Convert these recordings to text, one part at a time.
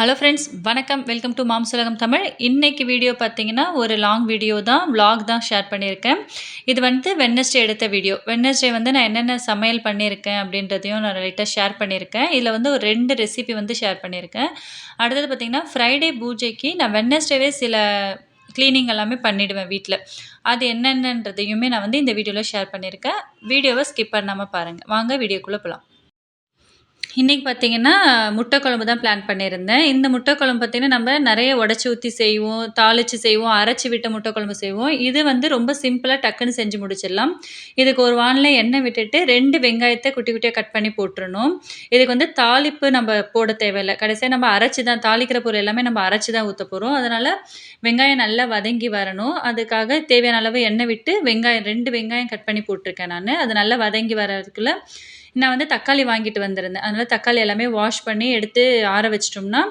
Hello friends வணக்கம். Welcome to moms Tamil இன்னைக்கு video பார்த்தீங்கன்னா ஒரு லாங் வீடியோ தான் வ்ளாக் தான் ஷேர் பண்ணியிருக்கேன். இது வந்து வெட்னஸ்டே எடுத்த வீடியோ வெட்னஸ்டே வந்து நான் என்னென்ன சமையல் பண்ணியிருக்கேன் அப்படின்றதையும் நான் லைட்டாக ஷேர் பண்ணியிருக்கேன். இதில் வந்து ஒரு ரெண்டு ரெசிபி வந்து ஷேர் பண்ணியிருக்கேன். அடுத்தது பார்த்தீங்கன்னா ஃப்ரைடே பூஜைக்கு நான் வெட்னஸ்டேவே சில க்ளீனிங் எல்லாமே பண்ணிவிடுவேன் வீட்டில் அது என்னென்னன்றதையுமே நான் வந்து இந்த வீடியோவில் ஷேர் பண்ணியிருக்கேன். வீடியோவை ஸ்கிப் பண்ணாமல் பாருங்கள் வாங்க வீடியோக்குள்ளே போகலாம் இன்றைக்கி பார்த்தீங்கன்னா முட்டை குழம்பு தான் பிளான் பண்ணியிருந்தேன். இந்த முட்டை குழம்பு பார்த்தீங்கன்னா நம்ம நிறைய உடச்சி ஊற்றி செய்வோம் தாளித்து செய்வோம் அரைச்சி விட்ட முட்டை குழம்பு செய்வோம். இது வந்து ரொம்ப சிம்பிளாக டக்குன்னு செஞ்சு முடிச்சிடலாம். இதுக்கு ஒரு வானில் எண்ணெய் விட்டுட்டு ரெண்டு வெங்காயத்தை குட்டி குட்டியாக கட் பண்ணி போட்டுருணும் இதுக்கு வந்து தாளிப்பு நம்ம போட தேவையில்லை. கடைசியாக நம்ம அரைச்சி தான் தாளிக்கிற பொருள் எல்லாமே நம்ம அரைச்சி தான் ஊற்ற போகிறோம் அதனால் வெங்காயம் நல்லா வதங்கி வரணும். அதுக்காக தேவையான அளவு எண்ணெய் விட்டு வெங்காயம் ரெண்டு வெங்காயம் கட் பண்ணி போட்டிருக்கேன் நான். அது நல்லா வதங்கி வரதுக்குள்ள நான் வந்து தக்காளி வாங்கிட்டு வந்திருந்தேன். அதனால் தக்காளி எல்லாமே வாஷ் பண்ணி எடுத்து ஆற வச்சிட்டோம்னா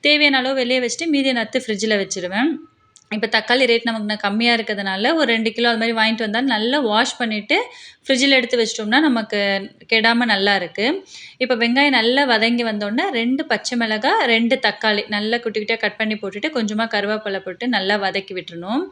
தேவையான அளவு வெளியே வச்சுட்டு மீதியை நத்து ஃப்ரிட்ஜில் வச்சுருவேன். இப்போ தக்காளி ரேட் நமக்கு நான் கம்மியாக இருக்கிறதுனால ஒரு ரெண்டு கிலோ அது மாதிரி வாங்கிட்டு வந்தால் நல்லா வாஷ் பண்ணிவிட்டு ஃப்ரிட்ஜில் எடுத்து வச்சிட்டோம்னா நமக்கு கெடாமல் நல்லா இருக்குது இப்போ வெங்காயம் நல்லா வதங்கி வந்தோடனே ரெண்டு பச்சை மிளகாய் ரெண்டு தக்காளி நல்லா குட்டி குட்டியாக கட் பண்ணி போட்டுட்டு கொஞ்சமாக கருவேப்பிலை போட்டு நல்லா வதக்கி விட்டுருணும்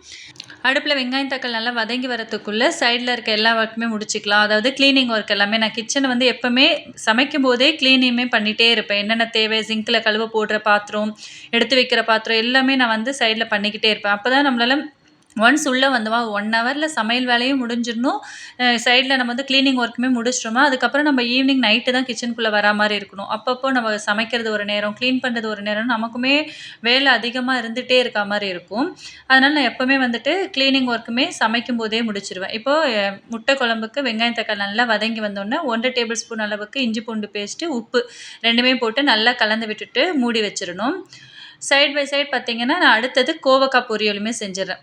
அடுப்பில் வெங்காயம் தக்காளி நல்லா வதங்கி வரத்துக்குள்ளே சைடில் இருக்க எல்லா ஒர்க்குமே முடிச்சிக்கலாம். அதாவது க்ளீனிங் ஒர்க் எல்லாமே நான் கிச்சனை வந்து எப்போவுமே சமைக்கும் போதே க்ளீனிங்குமே பண்ணிகிட்டே இருப்பேன். என்னென்ன தேவை சிங்கில் கழுவ போடுற பாத்திரம் எடுத்து வைக்கிற பாத்திரம் எல்லாமே நான் வந்து சைடில் பண்ணிக்கிட்டே இருப்பேன். அப்போ தான் நம்மளால் ஒன்ஸ் உள்ளே வந்தோமா? ஒன் ஹவரில் சமையல் வேலையும் முடிஞ்சிடணும். சைடில் நம்ம வந்து க்ளீனிங் ஒர்க்குமே முடிச்சிட்டோமா? அதுக்கப்புறம் நம்ம ஈவினிங் நைட்டு தான் கிச்சனுக்குள்ளே வரா மாதிரி இருக்கணும். அப்பப்போ நம்ம சமைக்கிறது ஒரு நேரம் க்ளீன் பண்ணுறது ஒரு நேரம் நமக்குமே வேலை அதிகமாக இருந்துகிட்டே இருக்க மாதிரி இருக்கும். அதனால் நான் எப்போவுமே வந்துட்டு க்ளீனிங் ஒர்க்குமே சமைக்கும் போதே முடிச்சிருவேன். இப்போது முட்டை குழம்புக்கு வெங்காயம் தக்காளி நல்லா வதங்கி வந்தோடனே ஒன்றரை டேபிள் ஸ்பூன் அளவுக்கு இஞ்சி பூண்டு பேஸ்ட்டு உப்பு ரெண்டுமே போட்டு நல்லா கலந்து விட்டுட்டு மூடி வச்சிடணும். சைட் பை சைட் பார்த்தீங்கன்னா நான் அடுத்தது கோவக்காய் பொரியலுமே செஞ்சிடறேன்.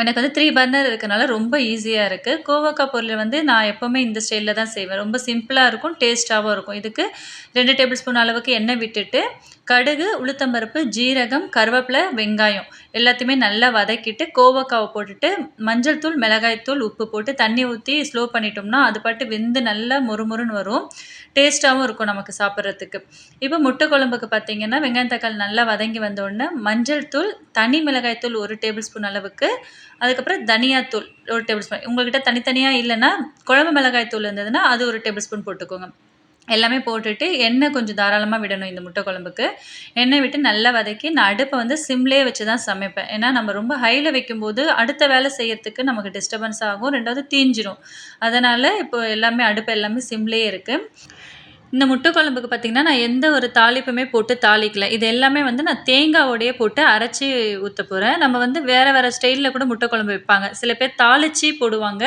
எனக்கு வந்து த்ரீ பர்னர் இருக்கனால ரொம்ப ஈஸியாக இருக்குது கோவக்காய் பொரியல் வந்து நான் எப்போவுமே இந்த ஸ்டைலில் தான் செய்வேன். ரொம்ப சிம்பிளாக இருக்கும் டேஸ்ட்டாகவும் இருக்கும். இதுக்கு ரெண்டு டேபிள் ஸ்பூன் அளவுக்கு எண்ணெய் விட்டுட்டு கடுகு உளுத்தம்பருப்பு ஜீரகம் கருவேப்பிலை வெங்காயம் எல்லாத்தையுமே நல்லா வதக்கிட்டு கோவக்காவை போட்டுட்டு மஞ்சள் தூள் மிளகாய் தூள் உப்பு போட்டு தண்ணி ஊற்றி ஸ்லோ பண்ணிட்டோம்னா அது பாட்டு வெந்து நல்லா முறுமுறுன்னு வரும். டேஸ்ட்டாகவும் இருக்கும் நமக்கு சாப்பிட்றதுக்கு. இப்போ முட்டை குழம்புக்கு பார்த்தீங்கன்னா வெங்காயம் தக்காளி நல்லா வதங்கி வந்தோடனே மஞ்சள் தூள் தனி மிளகாய் தூள் ஒரு டேபிள் ஸ்பூன் அளவுக்கு அதுக்கப்புறம் தனியாத்தூள் ஒரு டேபிள் ஸ்பூன் உங்கள்கிட்ட தனித்தனியாக இல்லைன்னா குழம்பு மிளகாய் தூள் இருந்ததுன்னா அது ஒரு டேபிள் ஸ்பூன் போட்டுக்கோங்க. எல்லாமே போட்டுட்டு எண்ணெய் கொஞ்சம் தாராளமாக விடணும் இந்த முட்டை குழம்புக்கு. எண்ணெய் விட்டு நல்லா வதக்கி நான் அடுப்பை வந்து சிம்லேயே வச்சு தான் சமைப்பேன். ஏன்னா நம்ம ரொம்ப ஹையில் வைக்கும்போது அடுத்த வேலை செய்யறதுக்கு நமக்கு டிஸ்டர்பன்ஸ் ஆகும். ரெண்டாவது தீஞ்சிரும். அதனால் இப்போ எல்லாமே அடுப்பு எல்லாமே சிம்லேயே இருக்குது இந்த முட்டை குழம்புக்கு பார்த்திங்கன்னா நான் எந்த ஒரு தாளிப்புமே போட்டு தாளிக்கல. இது எல்லாமே வந்து நான் தேங்காவோடையே போட்டு அரைச்சி ஊற்ற போகிறேன் நம்ம வந்து வேறு வேறு ஸ்டைலில் கூட முட்டை குழம்பு வைப்பாங்க. சில பேர் தாளித்து போடுவாங்க.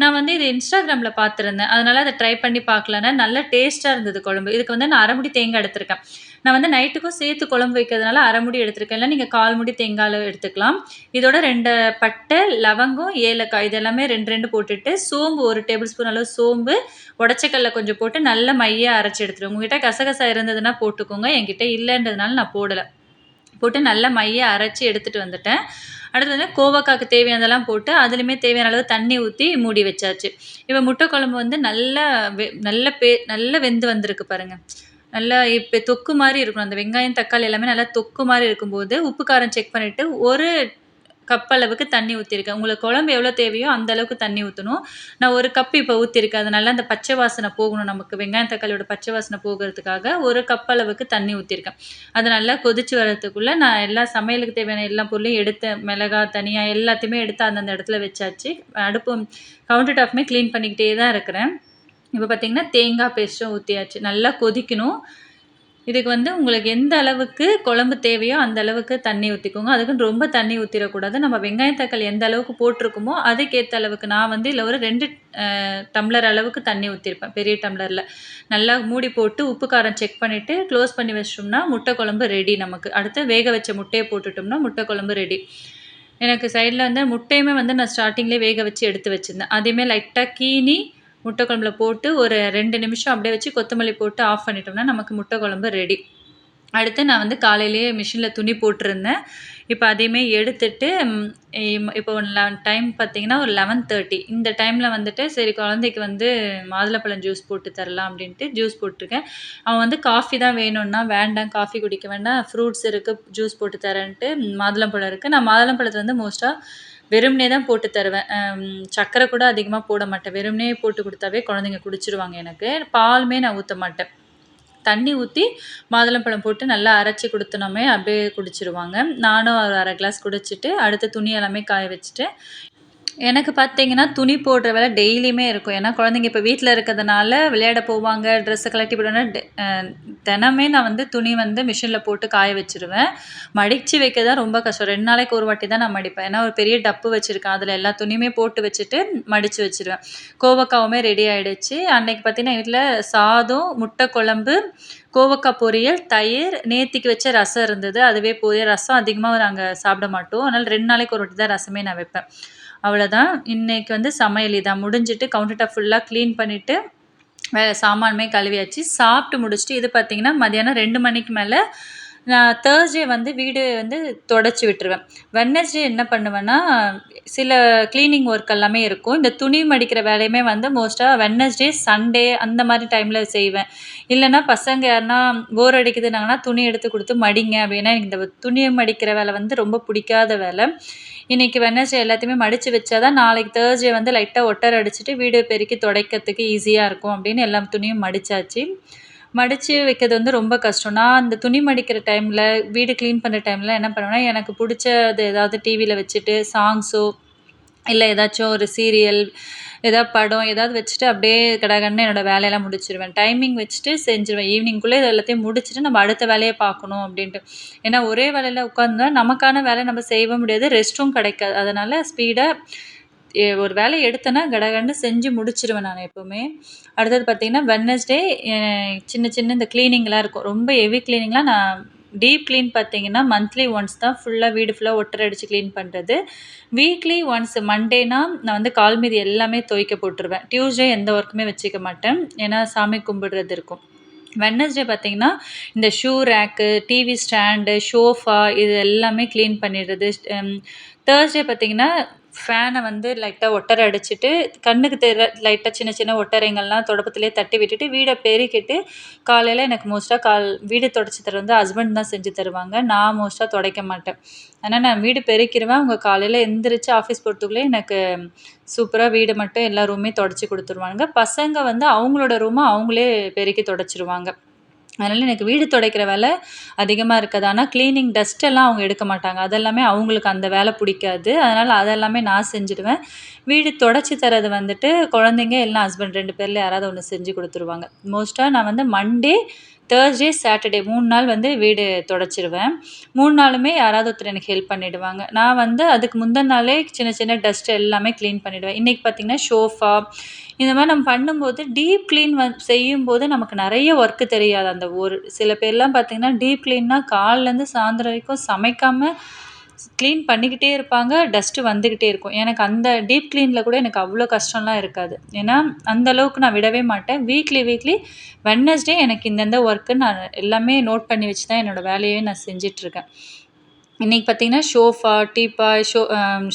நான் வந்து இது இன்ஸ்டாகிராமில் பார்த்துருந்தேன். அதனால் அதை ட்ரை பண்ணி பார்க்கலன்னா நல்ல டேஸ்ட்டாக இருந்தது குழம்பு. இதுக்கு வந்து நான் அரைமுடி தேங்காய் எடுத்திருக்கேன். நான் வந்து நைட்டுக்கும் சேர்த்து குழம்பு வைக்கிறதுனால அரைமுடி எடுத்திருக்கேன். இல்லை நீங்கள் கால் முடி தேங்காய் எடுத்துக்கலாம். இதோட ரெண்டு பட்டை லவங்கம் ஏலக்காய் இதெல்லாமே ரெண்டு ரெண்டு போட்டுட்டு சோம்பு ஒரு டேபிள் ஸ்பூன் அளவு சோம்பு உடச்சக்கல்ல கொஞ்சம் போட்டு நல்ல மையாக அரைச்சி எடுத்துருவோம் உங்ககிட்ட கசகசா இருந்ததுன்னா போட்டுக்கோங்க. என்கிட்ட இல்லைன்றதுனால நான் போடலை. போட்டு நல்ல மையை அரைச்சி எடுத்துகிட்டு வந்துட்டேன். அடுத்து வந்து கோவக்காய்க்கு தேவையானதெல்லாம் போட்டு அதுலேயுமே தேவையான அளவு தண்ணி ஊற்றி மூடி வச்சாச்சு. இப்போ முட்டை குழம்பு வந்து நல்லா வெ நல்ல பே நல்ல வெந்து வந்திருக்கு பாருங்கள் நல்லா இப்போ தொக்கு மாதிரி இருக்கணும் அந்த வெங்காயம் தக்காளி எல்லாமே நல்லா தொக்கு மாதிரி இருக்கும்போது உப்பு காரம் செக் பண்ணிவிட்டு ஒரு கப் அளவுக்கு தண்ணி ஊற்றிருக்கேன் உங்களுக்கு குழம்பு எவ்வளோ தேவையோ அந்த அளவுக்கு தண்ணி ஊற்றணும் நான் ஒரு கப் இப்போ ஊற்றிருக்கேன் அதனால அந்த பச்சை வாசனை போகணும் நமக்கு. வெங்காயம் தக்காளியோட பச்சை வாசனை போகிறதுக்காக ஒரு கப் அளவுக்கு தண்ணி ஊற்றிருக்கேன் அது நல்லா கொதிச்சு வர்றதுக்குள்ளே நான் எல்லா சமையலுக்கு தேவையான எல்லா பொருளையும் எடுத்து மிளகா தனியாக எல்லாத்தையுமே எடுத்து அந்தந்த இடத்துல வச்சாச்சு. அடுப்பு கவுண்டர் டாப்மே க்ளீன் பண்ணிக்கிட்டே தான் இருக்கிறேன். இப்போ பார்த்திங்கன்னா தேங்காய் பேஸ்ட்டும் ஊற்றியாச்சு நல்லா கொதிக்கணும். இதுக்கு வந்து உங்களுக்கு எந்த அளவுக்கு குழம்பு தேவையோ அந்த அளவுக்கு தண்ணி ஊற்றிக்கோங்க அதுக்குன்னு ரொம்ப தண்ணி ஊற்றிடக்கூடாது நம்ம வெங்காயம் தக்காளி எந்த அளவுக்கு போட்டிருக்குமோ அதுக்கேற்ற அளவுக்கு நான் வந்து இதில் ஒரு ரெண்டு டம்ளர் அளவுக்கு தண்ணி ஊற்றிருப்பேன் பெரிய டம்ளரில். நல்லா மூடி போட்டு உப்பு காரம் செக் பண்ணிவிட்டு க்ளோஸ் பண்ணி வச்சிட்டோம்னா முட்டை குழம்பு ரெடி நமக்கு. அடுத்து வேக வச்ச முட்டையை போட்டுட்டோம்னா முட்டை குழம்பு ரெடி எனக்கு சைடில் வந்து முட்டையுமே வந்து நான் ஸ்டார்டிங்லேயே வேக வச்சு எடுத்து வச்சுருந்தேன். அதையுமே லைட்டாக கீனி முட்டை குழம்புல போட்டு ஒரு ரெண்டு நிமிஷம் அப்படியே வச்சு கொத்தமல்லி போட்டு ஆஃப் பண்ணிட்டோம்னா நமக்கு முட்டை குழம்பு ரெடி அடுத்து நான் வந்து காலையிலேயே மிஷினில் துணி போட்டிருந்தேன். இப்போ அதையுமே எடுத்துட்டு இப்போ ஒன் லெவன் டைம் பார்த்தீங்கன்னா ஒரு லெவன் தேர்ட்டி இந்த டைமில் வந்துட்டு சரி குழந்தைக்கு வந்து மாதுளப்பழம் ஜூஸ் போட்டு தரலாம் அப்படின்ட்டு ஜூஸ் போட்டிருக்கேன். அவன் வந்து காஃபி தான் வேணும்னா வேண்டாம் காஃபி குடிக்க வேண்டாம் ஃப்ரூட்ஸ் இருக்குது ஜூஸ் போட்டு தரேன்ட்டு மாதுளம்பழம் இருக்குது நான் மாதுளம்பழத்தை வந்து மோஸ்ட்டாக வெறுமனே தான் போட்டு தருவேன். சக்கரை சர்க்கரை கூட அதிகமாக போட மாட்டேன். வெறுமனே போட்டு கொடுத்தாவே குழந்தைங்க குடிச்சிருவாங்க எனக்கு. பாலுமே நான் ஊற்ற மாட்டேன். தண்ணி ஊற்றி மாதுளம்பழம் போட்டு நல்லா அரைச்சி கொடுத்தனோமே அப்படியே குடிச்சிருவாங்க. நானும் ஒரு அரை கிளாஸ் குடிச்சிட்டு அடுத்து துணி எல்லாமே காய வச்சுட்டு எனக்கு பார்த்தீங்கன்னா துணி போடுற வேலை டெய்லியுமே இருக்கும். ஏன்னா குழந்தைங்க இப்போ வீட்டில் இருக்கிறதுனால விளையாட போவாங்க ட்ரெஸ்ஸை கலட்டி போடணும் தினமே நான் வந்து துணி வந்து மிஷினில் போட்டு காய வச்சுருவேன். மடித்து வைக்க தான் ரொம்ப கஷ்டம். ரெண்டு நாளைக்கு ஒரு வாட்டி தான் நான் மடிப்பேன். ஏன்னா ஒரு பெரிய டப்பு வச்சுருக்கேன். அதில் எல்லா துணியுமே போட்டு வச்சுட்டு மடித்து வச்சுருவேன். கோவக்காவுமே ரெடி ஆகிடுச்சு அன்னைக்கு பார்த்தீங்கன்னா வீட்டில் சாதம் முட்டை குழம்பு கோவக்காய் பொரியல் தயிர் நேத்திக்கு வச்ச ரசம் இருந்தது. அதுவே போய் ரசம் அதிகமாக நாங்கள் சாப்பிட மாட்டோம். அதனால் ரெண்டு நாளைக்கு ஒரு வாட்டி தான் ரசமே நான் வைப்பேன். அவ்வளோதான் இன்னைக்கு வந்து சமையல் இதான். முடிஞ்சிட்டு கவுண்டர் டாப் ஃபுல்லாக க்ளீன் பண்ணிவிட்டு வேறு சாமானுமே கழுவியாச்சு. சாப்பிட்டு முடிச்சுட்டு இது பார்த்திங்கன்னா மதியானம் ரெண்டு மணிக்கு மேலே நான் தேர்ஸ்டே வந்து வீடு வந்து தொடச்சி விட்டுருவேன். வெட்னஸ்டே என்ன பண்ணுவேன்னா சில க்ளீனிங் ஒர்க் எல்லாமே இருக்கும். இந்த துணி மடிக்கிற வேலையுமே வந்து மோஸ்ட்டாக வெட்னஸ்டே சண்டே அந்த மாதிரி டைமில் செய்வேன். இல்லைன்னா பசங்க யாருன்னா போர் அடிக்குதுனாங்கன்னா துணி எடுத்து கொடுத்து மடிங்க அப்படின்னா எனக்கு இந்த துணியை மடிக்கிற வேலை வந்து ரொம்ப பிடிக்காத வேலை. இன்றைக்கி வெனஸ்டே எல்லாத்தையுமே மடித்து வச்சா தான் நாளைக்கு தேர்ஸ்டே வந்து லைட்டாக ஒட்டர் அடிச்சுட்டு வீடு பெருக்கி துடைக்கிறதுக்கு ஈஸியாக இருக்கும் அப்படின்னு எல்லா துணியும் மடித்தாச்சு மடித்து வைக்கிறது வந்து ரொம்ப கஷ்டம். நான் அந்த துணி மடிக்கிற டைமில் வீடு க்ளீன் பண்ணுற டைமில் என்ன பண்ணுவேன்னா எனக்கு பிடிச்சது ஏதாவது டிவியில் வச்சுட்டு சாங்ஸோ இல்லை ஏதாச்சும் ஒரு சீரியல் ஏதாவது படம் ஏதாவது வச்சுட்டு அப்படியே கடகடன்னு என்னோடய வேலையெல்லாம் முடிச்சிருவேன். டைமிங் வச்சுட்டு செஞ்சுருவேன். ஈவினிங்குள்ளே இது எல்லாத்தையும் முடிச்சுட்டு நம்ம அடுத்த வேலையை பார்க்கணும் அப்படின்ட்டு. ஏன்னா ஒரே வேலையில் உட்காந்தா நமக்கான வேலை நம்ம செய்ய முடியாது. ரெஸ்ட்டும் கிடைக்காது. அதனால் ஸ்பீடாக ஒரு வேலையை எடுத்தேன்னா கடகடன்னு செஞ்சு முடிச்சிருவேன் நான் எப்போவுமே. அடுத்தது பார்த்திங்கன்னா வெட்னஸ்டே சின்ன சின்ன இந்த க்ளீனிங்லாம் இருக்கும். ரொம்ப ஹெவி க்ளீனிங்லாம் நான் டீப் க்ளீன் பார்த்தீங்கன்னா மந்த்லி ஒன்ஸ் தான் ஃபுல்லாக வீடு ஃபுல்லாக ஒட்டர் அடித்து க்ளீன் பண்ணுறது வீக்லி ஒன்ஸ் மண்டேனா நான் வந்து கால் மீதி எல்லாமே துவைக்க போட்டுருவேன். டியூஸ்டே எந்த ஒர்க்குமே வச்சுக்க மாட்டேன். ஏன்னா சாமி கும்பிடுறது இருக்கும். வெட்னஸ்டே பார்த்தீங்கன்னா இந்த shoe rack TV stand sofa இது எல்லாமே க்ளீன் பண்ணிடுறது. தேர்ஸ்டே பார்த்தீங்கன்னா ஃபேனை வந்து லைட்டாக ஒட்டரை அடிச்சுட்டு கண்ணுக்கு தெரிய லைட்டாக சின்ன சின்ன ஒட்டரைங்கள்லாம் தொடப்பத்திலே தட்டி விட்டுட்டு வீடை பெருக்கிட்டு காலையில் எனக்கு மோஸ்ட்டாக கால் வீடு தொடச்சி தர வந்து ஹஸ்பண்ட் தான் செஞ்சு தருவாங்க. நான் மோஸ்ட்டாக துடைக்க மாட்டேன். ஆனால் நான் வீடு பெருக்கிடுவேன் அவங்க காலையில் எந்திரிச்சு ஆஃபீஸ் போகிறதுக்குள்ளே எனக்கு சூப்பராக வீடு மட்டும் எல்லா ரூமே தொடச்சி கொடுத்துருவாங்க. பசங்க வந்து அவங்களோட ரூமை அவங்களே பெருக்கி தொடச்சிருவாங்க. அதனால் எனக்கு வீடு துடைக்கிற வேலை அதிகமாக இருக்காது. ஆனால் க்ளீனிங் டஸ்ட் எல்லாம் அவங்க எடுக்க மாட்டாங்க. அதெல்லாமே அவங்களுக்கு அந்த வேலை பிடிக்காது. அதனால் அதெல்லாமே நான் செஞ்சுடுவேன். வீடு தொடச்சி தரது வந்துட்டு குழந்தைங்க எல்லாம் ஹஸ்பண்ட் ரெண்டு பேரில் யாராவது ஒன்று செஞ்சு கொடுத்துருவாங்க. மோஸ்ட்டாக நான் வந்து மண்டே தேர்ஸ்டே சாட்டர்டே மூணு நாள் வந்து வீடு தொடச்சிருவேன். மூணு நாளுமே யாராவது ஒருத்தர் எனக்கு ஹெல்ப் பண்ணிவிடுவாங்க நான் வந்து அதுக்கு முந்தின நாளே சின்ன சின்ன டஸ்ட் எல்லாமே க்ளீன் பண்ணிவிடுவேன் இன்றைக்கி பார்த்திங்கன்னா ஷோஃபா இந்த மாதிரி நம்ம பண்ணும்போது டீப் க்ளீன் வந் செய்யும்போது நமக்கு நிறைய ஒர்க்கு தெரியாது அந்த ஒரு சில பேர்லாம் பார்த்திங்கன்னா டீப் க்ளீன்னா காலிலேருந்து சாயந்தரம் வரைக்கும் சமைக்காமல் க்ளீன் பண்ணிக்கிட்டே இருப்பாங்க டஸ்ட்டு வந்துக்கிட்டே இருக்கும். எனக்கு அந்த டீப் க்ளீனில் கூட எனக்கு அவ்வளோ கஷ்டம்லாம் இருக்காது. ஏன்னா அந்த அளவுக்கு நான் விடவே மாட்டேன். வீக்லி வீக்லி வெட்னஸ்டே எனக்கு இந்தந்த ஒர்க்கு நான் எல்லாமே நோட் பண்ணி வச்சு தான் என்னோடய வேலையே நான் செஞ்சிட்ருக்கேன் இன்றைக்கி பார்த்திங்கன்னா sofa teapoy show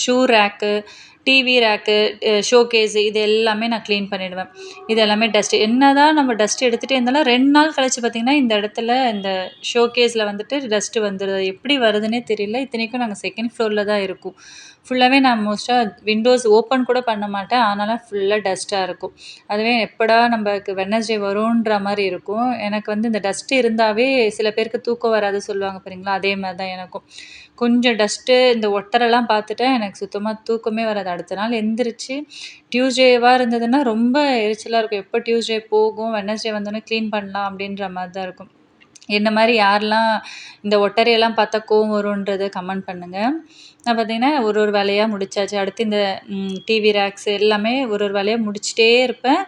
shoe rack TV rack showcase இது எல்லாமே நான் க்ளீன் பண்ணிடுவேன். இது எல்லாமே டஸ்ட்டு என்ன தான் நம்ம டஸ்ட் எடுத்துகிட்டே இருந்தாலும் ரெண்டு நாள் கழிச்சு பார்த்திங்கன்னா இந்த இடத்துல இந்த ஷோகேஸில் வந்துட்டு டஸ்ட்டு வந்துடுது எப்படி வருதுன்னே தெரியல. இத்தனைக்கும் நாங்கள் செகண்ட் ஃப்ளோரில் தான் இருக்கும். ஃபுல்லாகவே நான் மோஸ்ட்டாக விண்டோஸ் ஓப்பன் கூட பண்ண மாட்டேன். ஆனாலும் ஃபுல்லாக டஸ்ட்டாக இருக்கும். அதுவே எப்படா நம்மக்கு வெனஸ்டே வரும்ன்ற மாதிரி இருக்கும். எனக்கு வந்து இந்த டஸ்ட்டு இருந்தாவே சில பேருக்கு தூக்கம் வராது சொல்லுவாங்க பாருங்களா? அதே மாதிரி தான் எனக்கும். கொஞ்சம் டஸ்ட்டு இந்த ஒட்டரெல்லாம் பார்த்துட்டா எனக்கு சுத்தமாக தூக்கமே வராது. அடுத்த நாள் எந்திரிச்சு டியூஸ்டேவாக இருந்ததுன்னா ரொம்ப எரிச்சலாக இருக்கும். எப்போ டியூஸ்டே போகும் வெட்னஸ்டே வந்தோடனே க்ளீன் பண்ணலாம் அப்படின்ற மாதிரி தான் இருக்கும். என்ன மாதிரி யாரெல்லாம் இந்த ஒட்டரையெல்லாம் பார்த்தா கோவம் வரும்ன்றதை கமெண்ட் பண்ணுங்கள் நான் பார்த்தீங்கன்னா ஒரு ஒரு வேலையாக முடிச்சாச்சு. அடுத்து இந்த டிவி ரேக்ஸ் எல்லாமே ஒரு ஒரு வேலையாக முடிச்சிட்டே இருப்பேன்.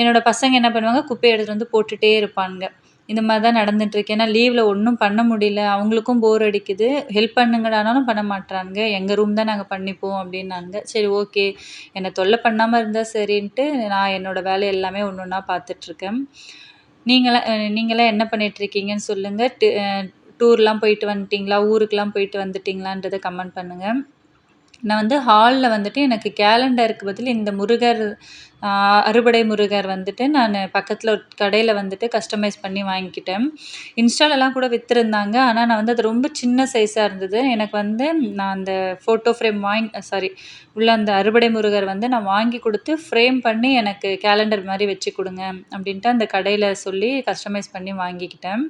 என்னோடய பசங்க என்ன பண்ணுவாங்க குப்பையை எடுத்துகிட்டு வந்து போட்டுகிட்டே இருப்பானுங்க. இந்த மாதிரி தான் நடந்துட்டுருக்கு. ஏன்னா லீவில் ஒன்றும் பண்ண முடியல. அவங்களுக்கும் போர் அடிக்குது. ஹெல்ப் பண்ணுங்கடானாலும் பண்ண மாட்றானுங்க. எங்கள் ரூம் தான் நாங்கள் பண்ணிப்போம் அப்படின்னாங்க சரி ஓகே என்னை தொல்லை பண்ணாமல் இருந்தால் சரின்ட்டு நான் என்னோடய வேலை எல்லாமே ஒன்று ஒன்றா பார்த்துட்ருக்கேன் நீங்களாம் நீங்களாம் என்ன பண்ணிட்டுருக்கீங்கன்னு சொல்லுங்கள். டூர்லாம் போயிட்டு வந்துட்டிங்களா? ஊருக்கெலாம் போயிட்டு வந்துட்டிங்களான்றதை கமெண்ட் பண்ணுங்கள் நான் வந்து ஹாலில் வந்துட்டு எனக்கு கேலண்டருக்கு பதில் இந்த முருகர் அறுபடை முருகர் வந்துட்டு நான் பக்கத்தில் ஒரு கடையில் வந்துட்டு கஸ்டமைஸ் பண்ணி வாங்கிக்கிட்டேன். இன்ஸ்டாலலாம் கூட விற்றுருந்தாங்க ஆனால் நான் வந்து அது ரொம்ப சின்ன சைஸாக இருந்தது. எனக்கு வந்து நான் அந்த ஃபோட்டோ ஃப்ரேம் வாங்கி சாரி உள்ள அந்த அறுபடை முருகர் வந்து நான் வாங்கி கொடுத்து ஃப்ரேம் பண்ணி எனக்கு கேலண்டர் மாதிரி வச்சு கொடுங்க அப்படின்ட்டு அந்த கடையில் சொல்லி கஸ்டமைஸ் பண்ணி வாங்கிக்கிட்டேன்.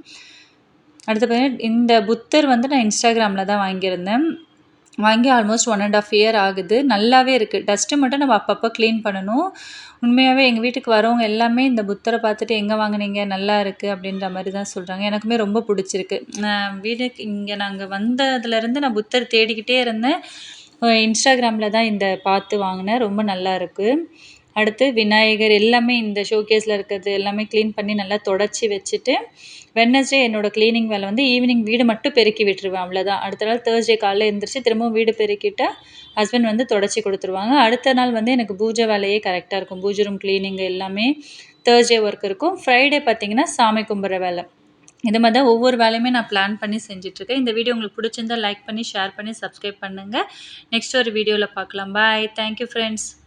அடுத்து பார்த்தீங்கன்னா, இந்த புத்தர் வந்து நான் இன்ஸ்டாகிராமில் தான் வாங்கியிருந்தேன். வாங்கி ஆல்மோஸ்ட் 1 1/2 இயர் ஆகுது. நல்லாவே இருக்குது டஸ்ட்டு மட்டும் நம்ம அப்பப்போ க்ளீன் பண்ணணும். உண்மையாகவே எங்கள் வீட்டுக்கு வரவங்க எல்லாமே இந்த புத்தரை பார்த்துட்டு எங்கே வாங்குனீங்க? நல்லா இருக்குது அப்படின்ற மாதிரி தான் சொல்கிறாங்க எனக்குமே ரொம்ப பிடிச்சிருக்கு நான் இங்கே நாங்கள் வந்ததுலேருந்து நான் புத்தர் தேடிக்கிட்டே இருந்தேன். இன்ஸ்டாகிராமில் தான் இந்த பார்த்து வாங்கினேன் ரொம்ப நல்லா இருக்குது அடுத்து விநாயகர் எல்லாமே இந்த ஷோகேஸில் இருக்கிறது எல்லாமே க்ளீன் பண்ணி நல்லா துடச்சி வச்சுட்டு, வெட்னஸ்டே என்னோடய க்ளீனிங் வேலை வந்து ஈவினிங் வீடு மட்டும் பெருக்கி விட்டுருவேன் அவ்வளோதான். அடுத்த நாள் தேர்ஸ்டே காலைல எழுந்திரிச்சி திரும்பவும் வீடு பெருக்கிட்டா, ஹஸ்பண்ட் வந்து துடச்சி கொடுத்துருவாங்க அடுத்த நாள் வந்து எனக்கு பூஜை வேலையே கரெக்டாக இருக்கும். பூஜை ரூம் க்ளீனிங் எல்லாமே தேர்ஸ்டே ஒர்க் இருக்கும். ஃப்ரைடே பார்த்தீங்கன்னா, சாமி கும்பிட்ற வேலை. இது மாதிரி தான் ஒவ்வொரு வேலையுமே நான் பிளான் பண்ணி செஞ்சிட்ருக்கேன் இந்த வீடியோ உங்களுக்கு பிடிச்சிருந்தா லைக் பண்ணி, ஷேர் பண்ணி, சப்ஸ்கிரைப் பண்ணுங்க. நெக்ஸ்ட் ஒரு வீடியோவில் பார்க்கலாம். பாய். Thank you friends.